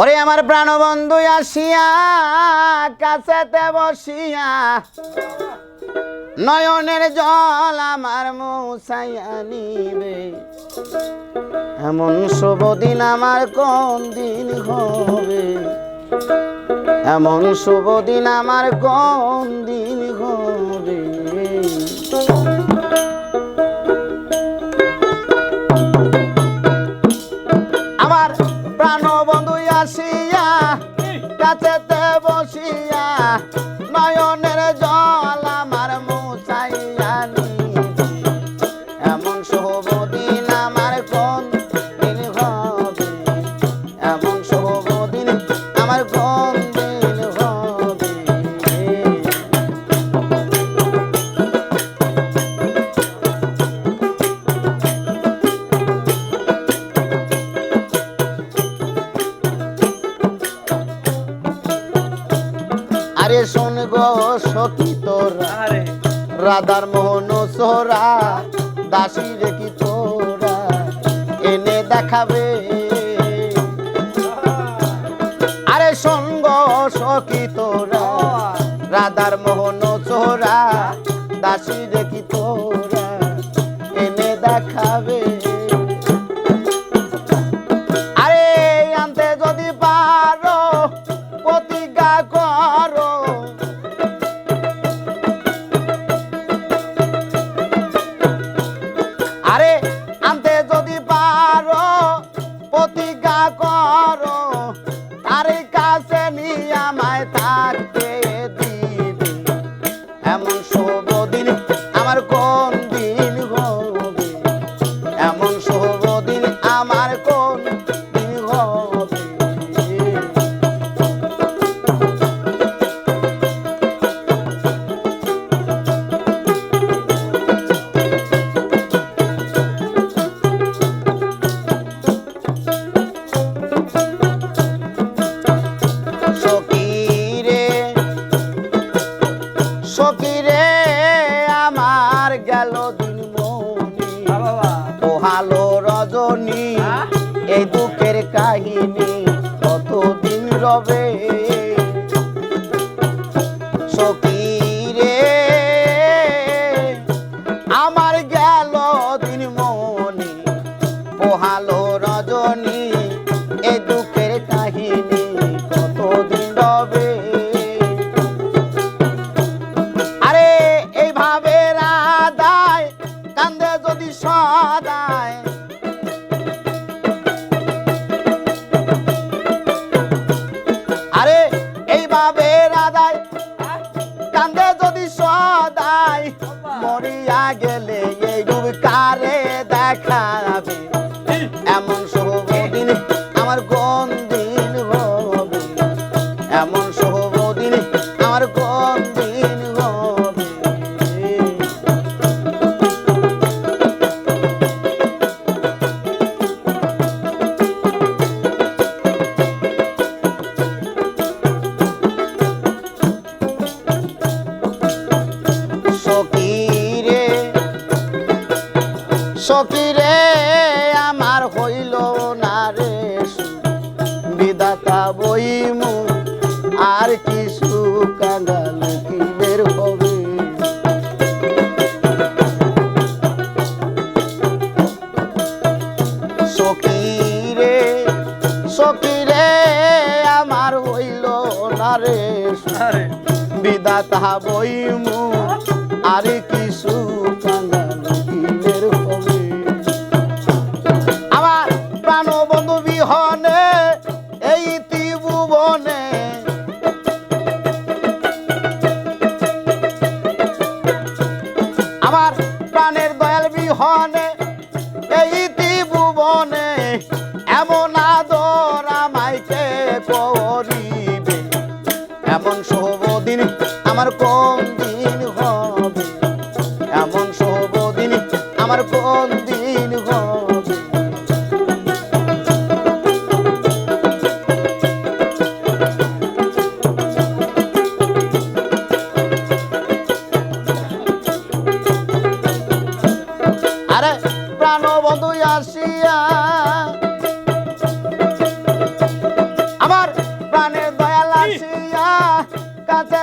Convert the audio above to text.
ওরে আমার প্রাণবন্ধু আসিয়া, কাছেতে বসিয়া, নয়নের জল আমার মৌসাইয়া নিবে। এমন শুভ দিন আমার কোন দিন হবে? এমন শুভ দিন আমার কোন দিন কাছেতে বসিয়া নয়নের জল আরে শোন গো সখী তোরা। রাধার মোহন সোহরা দাসী রেখি তোরা? এনে দেখাবে। আরে সঙ্গ সখী তোরা রাধার মোহন সোহরা দাসী রেখি তোরা? এনে দেখাবে। আরে আনতে যদি পারো প্রতিজ্ঞা করো। প্রতিজ্ঞা করো। পোহালো রজনী? এই দুঃখের কাহিনী কতদিন রবে মরিয়া গেলে এই রূপ কারে দেখাবে এমন শুভ দিন আমার গন্ধিন হবে এমন শুভ সখীরে সখীরে আমার হইল না রে বিদাতা বইমু আর কিছু কাঙ্গাল কি বের হবে? সখীরে সখীরে আমার হইল না রে বিদাতা বইমু আর কিছু কাঙ্গাল আমার কোন দিন হবে? আরে প্রাণবন্ধু আসিয়া আমার প্রাণের দয়াল আসিয়া কাছে